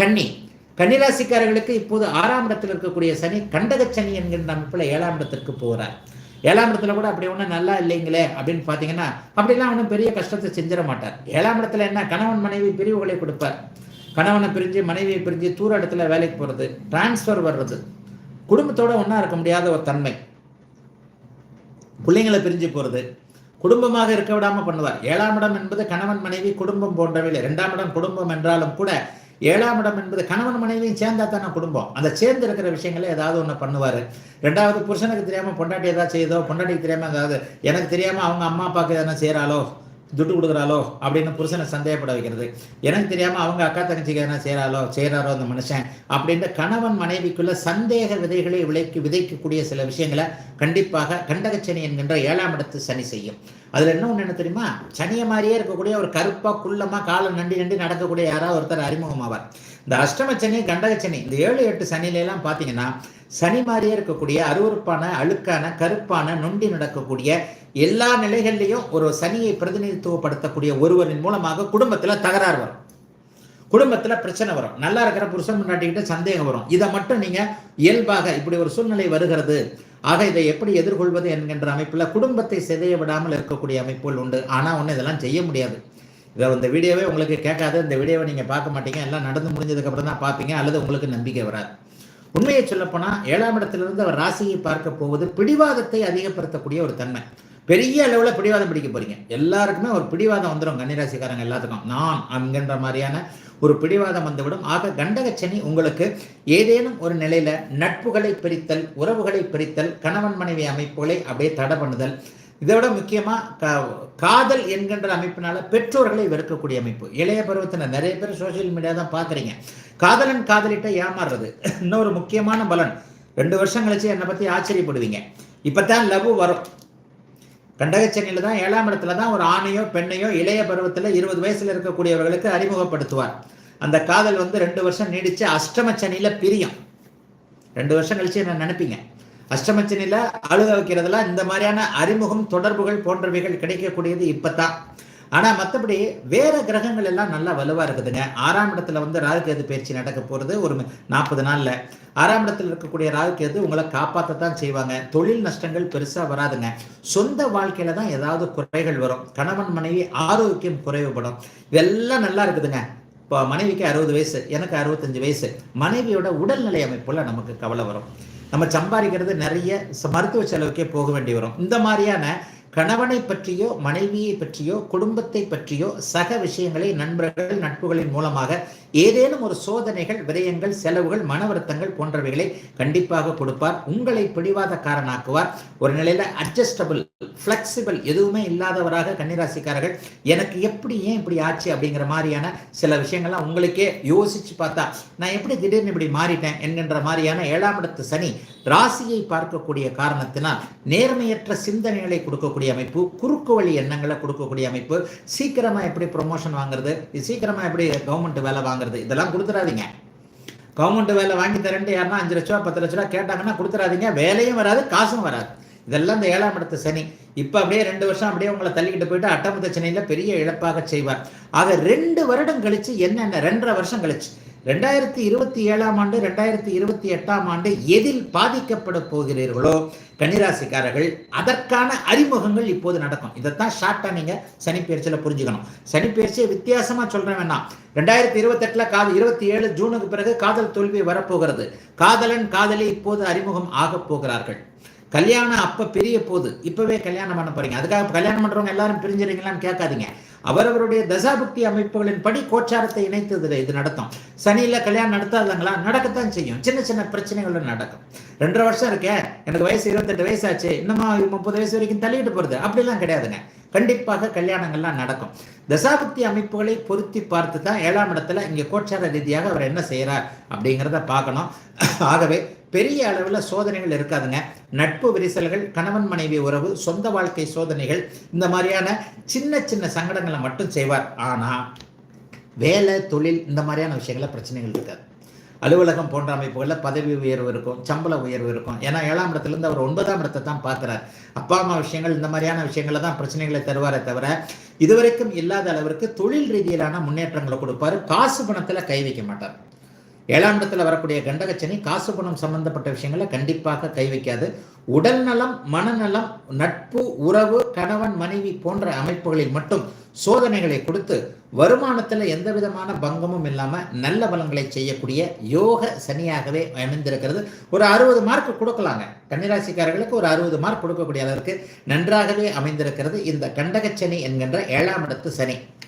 கன்னி. கன்னிராசிக்காரர்களுக்கு இப்போது ஆறாம் இடத்தில் இருக்கக்கூடிய சனி கண்டக சனி என்கின்ற அமைப்பில் ஏழாம் இடத்திற்கு போகிறார் ஏழாம் இடத்துல கூட அப்படி ஒன்றும் நல்லா இல்லைங்களே அப்படின்னு பார்த்தீங்கன்னா அப்படிலாம் ஒன்றும் பெரிய கஷ்டத்தை செஞ்சிட மாட்டார். ஏழாம் இடத்துல என்ன கணவன் மனைவி பிரிவுகளை கொடுப்பார். கணவனை பிரிஞ்சு மனைவியை பிரிஞ்சு தூர இடத்துல வேலைக்கு போகிறது டிரான்ஸ்ஃபர் வர்றது. குடும்பத்தோட ஒன்றா இருக்க முடியாத ஒரு தன்மை. பிள்ளைங்களை பிரிஞ்சு போகிறது குடும்பமாக இருக்க விடாமல் பண்ணுவார். ஏழாம் இடம் என்பது கணவன் மனைவி குடும்பம் போன்றவையில். இரண்டாம் இடம் குடும்பம் என்றாலும் கூட ஏழாம் இடம் என்பது கணவன் மனைவியும் சேர்ந்தா தானே குடும்பம். அந்த சேர்ந்து இருக்கிற விஷயங்களை ஏதாவது ஒன்று பண்ணுவார். ரெண்டாவது புருஷனுக்கு தெரியாமல் பொண்டாட்டி ஏதாவது செய்யுதோ பொண்டாட்டிக்கு தெரியாமல் ஏதாவது எனக்கு தெரியாமல் அவங்க அம்மா அப்பாவுக்கு எதனா செய்கிறாளோ துட்டு கொடுக்குறாளோ அப்படின்னு புருஷனை சந்தேகப்பட வைக்கிறது. எனக்கு தெரியாமல் அவங்க அக்கா தங்கச்சிக்கு எதனா செய்கிறாளோ செய்கிறாரோ அந்த மனுஷன் அப்படின்ற கணவன் மனைவிக்குள்ள சந்தேக விதைகளை விளைக்கு விதைக்கக்கூடிய சில விஷயங்களை கண்டிப்பாக கண்டகச்சனி என்கின்ற ஏழாம் இடத்து சனி செய்யும். அதில் என்ன ஒன்று என்ன தெரியுமா? சனியை மாதிரியே இருக்கக்கூடிய ஒரு கருப்பாக குள்ளமாக காலம் நண்டி நண்டி நடக்கக்கூடிய யாராவது ஒருத்தர் அறிமுகமாவார். இந்த அஷ்டம சனி கண்டக சனி இந்த ஏழு எட்டு சனிலெல்லாம் பார்த்தீங்கன்னா சனி மாதிரியே இருக்கக்கூடிய அருவருப்பான அழுக்கான கருப்பான நொண்டி நடக்கக்கூடிய எல்லா நிலைகள்லையும் ஒரு சனியை பிரதிநிதித்துவப்படுத்தக்கூடிய ஒருவரின் மூலமாக குடும்பத்தில் தகராறு வரும். குடும்பத்தில் பிரச்சனை வரும். நல்லா இருக்கிற புருஷன் முன்னாடிக்கிட்ட சந்தேகம் வரும். இதை மட்டும் நீங்கள் இயல்பாக இப்படி ஒரு சூழ்நிலை வருகிறது. ஆக இதை எப்படி எதிர்கொள்வது என்கின்ற அமைப்பில் குடும்பத்தை சிதைய விடாமல் இருக்கக்கூடிய அமைப்புகள் உண்டு. ஆனால் ஒன்றும் இதெல்லாம் செய்ய முடியாது. இதை இந்த வீடியோவே உங்களுக்கு கேட்காது. இந்த வீடியோவை நீங்கள் பார்க்க மாட்டீங்க. எல்லாம் நடந்து முடிஞ்சதுக்கப்புறம் தான் பார்ப்பீங்க. அல்லது உங்களுக்கு நம்பிக்கை வராது. உண்மையை சொல்லப்போனால் ஏழாம் இடத்திலிருந்து அவர் ராசியை பார்க்க போவது பிடிவாதத்தை அதிகப்படுத்தக்கூடிய ஒரு தன்மை. பெரிய அளவில் பிடிவாதம் பிடிக்க போறீங்க. எல்லாருக்குமே ஒரு பிடிவாதம் வந்துடும் கன்னிராசிக்காரங்க எல்லாத்துக்கும். நான் அங்கன்ற மாதிரியான ஒரு பிடிவாதம் வந்துவிடும். ஆக கண்டகச்சனி உங்களுக்கு ஏதேனும் ஒரு நிலையில நட்புகளை பிரித்தல் உறவுகளை பிரித்தல் கணவன் மனைவி அமைப்புகளை அப்படியே தடை பண்ணுதல் இதை விட முக்கியமாக காதல் என்கின்ற அமைப்பினால பெற்றோர்களை வெறுக்கக்கூடிய அமைப்பு. இளைய பருவத்தில் நிறைய பேர் சோசியல் மீடியா தான் பார்க்குறீங்க. காதலன் காதலிட்ட ஏமாறுறது. இன்னொரு முக்கியமான பலன். ரெண்டு வருஷம் கழிச்சு என்னை பற்றி ஆச்சரியப்படுவீங்க. இப்போ தான் லவ் வரும். கண்டகச்சனியில் தான் ஏழாம் இடத்துல தான் ஒரு ஆணையோ பெண்ணையோ இளைய பருவத்தில் இருபது வயசில் இருக்கக்கூடியவர்களுக்கு அறிமுகப்படுத்துவார். அந்த காதல் வந்து ரெண்டு வருஷம் நீடிச்சு அஷ்டமச்சனியில் பிரியும். ரெண்டு வருஷம் கழிச்சு என்ன நினைப்பீங்க? அஷ்டமச்சனில அழுக வைக்கிறதுல இந்த மாதிரியான அறிமுகம் தொடர்புகள் போன்றவைகள் கிடைக்கக்கூடியது இப்போ தான் ஆனால் மற்றபடி வேற கிரகங்கள் எல்லாம் நல்லா வலுவாக இருக்குதுங்க. ஆறாம் இடத்துல வந்து ராகுகேது பயிற்சி நடக்க போகிறது ஒரு நாற்பது நாளில். ஆறாம் இடத்துல இருக்கக்கூடிய ராகுகேது உங்களை காப்பாற்றத்தான் செய்வாங்க. தொழில் நஷ்டங்கள் பெருசாக வராதுங்க. சொந்த வாழ்க்கையில தான் ஏதாவது குறைகள் வரும். கணவன் மனைவி ஆரோக்கியம் குறைவுபடும். இதெல்லாம் நல்லா இருக்குதுங்க. இப்போ மனைவிக்கு அறுபது வயசு எனக்கு அறுபத்தஞ்சு வயசு. மனைவியோட உடல்நிலை அமைப்புல நமக்கு கவலை வரும். நம்ம சம்பாதிக்கிறது நிறைய மருத்துவ செலவுக்கே போக வேண்டி வரும். இந்த மாதிரியான கணவனை பற்றியோ மனைவியை பற்றியோ குடும்பத்தை பற்றியோ சக விஷயங்களை நண்பர்கள் நட்புகளின் மூலமாக ஏதேனும் ஒரு சோதனைகள் விரயங்கள் செலவுகள் மன வருத்தங்கள் போன்றவைகளை கண்டிப்பாக கொடுப்பார். உங்களை பிடிவாதக்காரனாக்குவார். ஒரு நிலையில அட்ஜஸ்டபிள் ஃப்ளெக்சிபிள் எதுவுமே இல்லாதவராக கன்னிராசிக்காரர்கள் எனக்கு எப்படி ஏன் இப்படி ஆச்சு அப்படிங்கிற மாதிரியான சில விஷயங்கள்லாம் உங்களுக்கே யோசிச்சு பார்த்தா நான் எப்படி திடீர்னு இப்படி மாறிட்டேன் என்கின்ற மாதிரியான ஏழாம் இடத்து சனி ராசியை பார்க்கக்கூடிய காரணத்தினால் நேர்மையற்ற சிந்தனைகளை கொடுக்கக்கூடிய அமைப்பு குறுக்கு வழி எண்ணங்களை கொடுக்கக்கூடிய அமைப்பு. சீக்கிரமா எப்படி ப்ரொமோஷன் வாங்குறது? சீக்கிரமா எப்படி கவர்மெண்ட் வேலை வாங்குறது? இதெல்லாம் கொடுத்துடாதீங்க கவர்மெண்ட் வேலை வாங்கி தரேன்ட்டு யாருன்னா அஞ்சு லட்ச ரூபா பத்து லட்ச ரூபா கேட்டாங்கன்னா கொடுத்துறாதீங்க. வேலையும் வராது காசும் வராது. இதெல்லாம் இந்த ஏழாம் இடத்து சனி. இப்போ அப்படியே ரெண்டு வருஷம் அப்படியே உங்களை தள்ளிக்கிட்டு போயிட்டு அட்டமத்த சென்னையில் பெரிய இழப்பாக செய்வார். ஆக ரெண்டு வருடம் கழிச்சு என்னென்ன ரெண்டரை வருஷம் கழிச்சு ரெண்டாயிரத்தி இருபத்தி ஏழாம் ஆண்டு ரெண்டாயிரத்தி இருபத்தி எட்டாம் ஆண்டு எதில் பாதிக்கப்பட போகிறீர்களோ கன்னிராசிக்காரர்கள் அதற்கான அறிமுகங்கள் இப்போது நடக்கும். இதைத்தான் ஷார்ட்டாக நீங்கள் சனிப்பயிற்சியில் புரிஞ்சுக்கணும். சனிப்பயிற்சியை வித்தியாசமாக சொல்கிறேன் வேணாம் ரெண்டாயிரத்தி இருபத்தெட்டில் காது இருபத்தி ஏழு ஜூனுக்கு பிறகு காதல் தோல்வி வரப்போகிறது. காதலன் காதலி இப்போது அறிமுகம் ஆகப் போகிறார்கள். கல்யாணம் அப்போ பெரிய போது. இப்போவே கல்யாணம் பண்ண போறீங்க. அதுக்காக கல்யாணம் பண்ணுறவங்க எல்லாரும் பிரிஞ்சுறீங்களான்னு கேட்காதீங்க. அவரவருடைய தசாபக்தி அமைப்புகளின் படி கோச்சாரத்தை இணைத்ததில் இது நடத்தும். சனியில் கல்யாணம் நடத்தாதங்களா நடக்கத்தான் செய்யும். சின்ன சின்ன பிரச்சனைகள் நடக்கும். ரெண்டரை வருஷம் இருக்கேன் எனக்கு வயசு இருபத்தெட்டு வயசு ஆச்சு இன்னுமா முப்பது வயசு வரைக்கும் தள்ளிட்டு போகிறது அப்படிலாம் கிடையாதுங்க. கண்டிப்பாக கல்யாணங்கள்லாம் நடக்கும். தசாபக்தி அமைப்புகளை பொருத்தி பார்த்து தான் ஏழாம் இடத்துல இங்கே கோச்சார ரீதியாக அவர் என்ன செய்கிறார் அப்படிங்கிறத பார்க்கணும். ஆகவே பெரிய அளவில் சோதனைகள் இருக்காதுங்க. நட்பு விரிசல்கள் கணவன் மனைவி உறவு சொந்த வாழ்க்கை சோதனைகள் இந்த மாதிரியான சின்ன சின்ன சங்கடங்களை மட்டும் செய்வார். ஆனால் வேலை தொழில் இந்த மாதிரியான விஷயங்கள பிரச்சனைகள் இருக்காது. அலுவலகம் போன்ற அமைப்புகளில் பதவி உயர்வு இருக்கும் சம்பள உயர்வு இருக்கும். ஏன்னா ஏழாம் இடத்துலேருந்து அவர் ஒன்பதாம் இடத்தை தான் பார்க்குறார். அப்பா அம்மா விஷயங்கள் இந்த மாதிரியான விஷயங்களை தான் பிரச்சனைகளை தருவாரே தவிர இதுவரைக்கும் இல்லாத அளவிற்கு தொழில் ரீதியிலான முன்னேற்றங்களை கொடுப்பாரு. காசு பணத்தில் கை வைக்க மாட்டார். ஏழாம் இடத்துல வரக்கூடிய கண்டகச்சனி காசு பணம் சம்பந்தப்பட்ட விஷயங்களை கண்டிப்பாக கை வைக்காது. உடல் நலம் மனநலம் நட்பு உறவு கணவன் மனைவி போன்ற அமைப்புகளில் மட்டும் சோதனைகளை கொடுத்து வருமானத்தில் எந்த விதமான பங்கமும் இல்லாமல் நல்ல பலன்களை செய்யக்கூடிய யோக சனியாகவே அமைந்திருக்கிறது. ஒரு அறுபது மார்க் கொடுக்கலாங்க. கன்னிராசிக்காரர்களுக்கு ஒரு அறுபது மார்க் கொடுக்கக்கூடிய அளவிற்கு நன்றாகவே அமைந்திருக்கிறது இந்த கண்டகச்சனி என்கின்ற ஏழாம் இடத்து சனி.